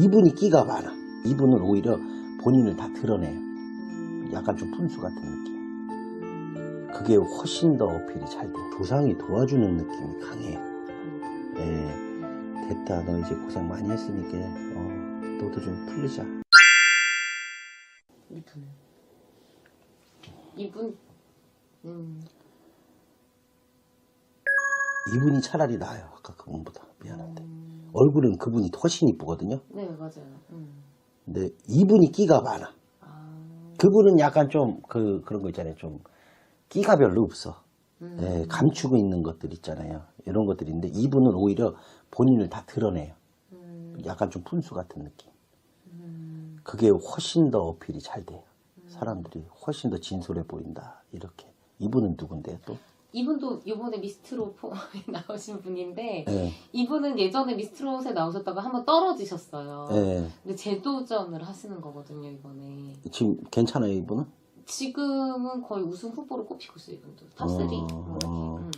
이분이 끼가 많아. 이분은 오히려 본인을 다 드러내요. 약간 좀 분수 같은 느낌. 그게 훨씬 더 어필이 잘 돼. 조상이 도와주는 느낌이 강해. 예, 됐다. 너 이제 고생 많이 했으니까, 어, 너도 좀 풀리자. 이분은 이분 음 이분이 차라리 나아요. 아까 그분보다. 미안한데. 음, 얼굴은 그분이 훨씬 이쁘거든요. 네 맞아요 음. 근데 이분이 끼가 많아. 아 그분은 약간 좀 그 그런 거 있잖아요. 좀 끼가 별로 없어. 음. 예, 감추고 있는 것들 있잖아요. 이런 것들이 있는데 이분은 오히려 본인을 다 드러내요. 음, 약간 좀 분수 같은 느낌. 음, 그게 훨씬 더 어필이 잘 돼요. 사람들이 훨씬 더 진솔해 보인다. 이렇게. 이분은 누군데요, 또? 이분도 이번에 미스트롯 포- 나오신 분인데 예, 이분은 예전에 미스트롯에 나오셨다가 한번 떨어지셨어요. 예. 근데 재도전을 하시는 거거든요 이번에. 지금 괜찮아요, 이분은? 지금은 거의 우승 후보로 꼽히고 있어요 이분도 탑3. 어, 어. 음.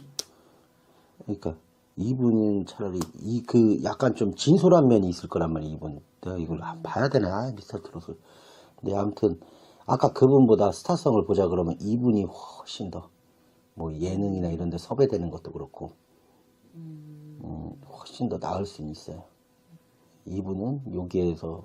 그러니까 이분은 차라리 이 그 약간 좀 진솔한 면이 있을 거란 말이에요, 이분. 내가 이걸 아, 봐야 되나, 미스터 트롯을. 근데 아무튼 아까 그분보다 스타성을 보자 그러면 이분이 훨씬 더 뭐 예능이나 이런 데 섭외되는 것도 그렇고 음. 음, 훨씬 더 나을 수는 있어요. 이분은 여기에서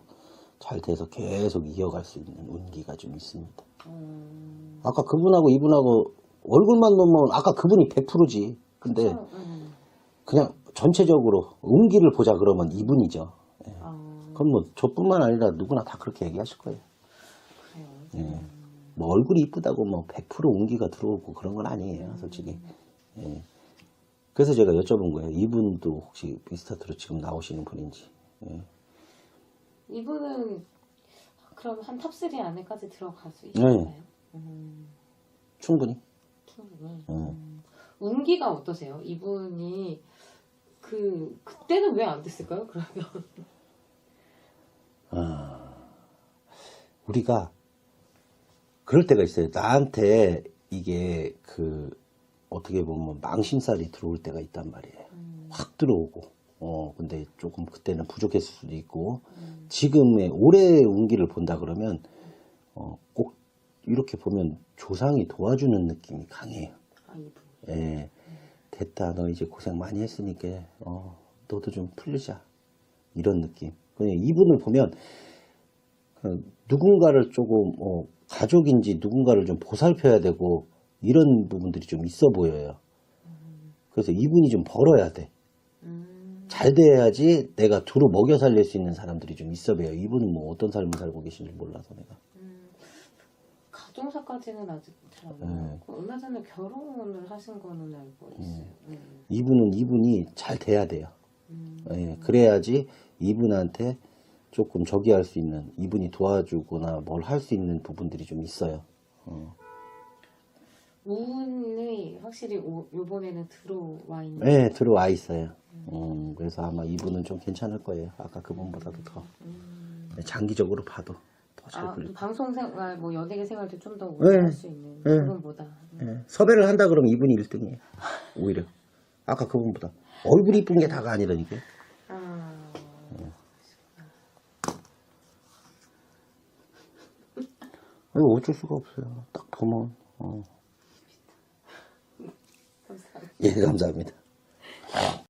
잘 돼서 계속 이어갈 수 있는 운기가 좀 있습니다. 음. 아까 그분하고 이분하고 얼굴만 놓으면 아까 그분이 100%지. 근데? 음. 그냥 전체적으로 운기를 보자 그러면 이분이죠. 예. 아, 그럼 뭐 저뿐만 아니라 누구나 다 그렇게 얘기하실 거예요. 그래요. 예. 뭐 얼굴이 이쁘다고 뭐 100% 운기가 들어오고 그런 건 아니에요, 솔직히. 예. 그래서 제가 여쭤본 거예요. 이분도 혹시 비스타트로 지금 나오시는 분인지. 예. 이분은 그럼 한 탑3 안에까지 들어갈 수 네. 있을까요? 음, 충분히. 충분히. 네. 음. 운기가 어떠세요? 이분이 그 그때는 왜 안 됐을까요? 그러면 우리가 그럴 때가 있어요. 나한테 이게 그 어떻게 보면 망신살이 들어올 때가 있단 말이에요. 확 들어오고. 어, 근데 조금 그때는 부족했을 수도 있고, 지금의 올해의 운기를 본다 그러면, 어, 꼭 이렇게 보면 조상이 도와주는 느낌이 강해요. 아 이분. 예, 됐다. 너 이제 고생 많이 했으니까, 어, 너도 좀 풀리자. 이런 느낌. 그냥 이분을 보면, 그 누군가를 조금, 어, 가족인지 누군가를 좀 보살펴야 되고, 이런 부분들이 좀 있어 보여요. 그래서 이분이 좀 벌어야 돼. 음, 잘 돼야지 내가 두루 먹여 살릴 수 있는 사람들이 좀 있어 보여요. 이분은 뭐 어떤 삶을 살고 계신지 몰라서 내가. 음, 가정사까지는 아직 잘안 네. 나왔고 얼마 전에 결혼을 하신 거는 알고 있어요. 음. 이분은 이분이 잘 돼야 돼요. 음. 예, 그래야지 이분한테 조금 저기 할 수 있는, 이분이 도와주거나 뭘 할 수 있는 부분들이 좀 있어요. 어. 운이 확실히 오, 요번에는 들어와 있는. 네, 들어와 있어요. 음, 그래서 아마 이분은 좀 괜찮을 거예요. 아까 그분보다도 더. 네, 장기적으로 봐도 더잘 음. 아, 거예요. 방송 생활, 뭐 연예계 생활도 좀 더 오래 네. 할수 있는 네. 그분보다. 예, 섭외를 한다 그러면 이분이 1등이에요. 오히려. 아까 그분보다. 얼굴이 이쁜 게 다가 아니라니까. 아, 이거 어쩔 수가 없어요. 딱 보면. 어. 감사합니다. 예, 감사합니다. 아.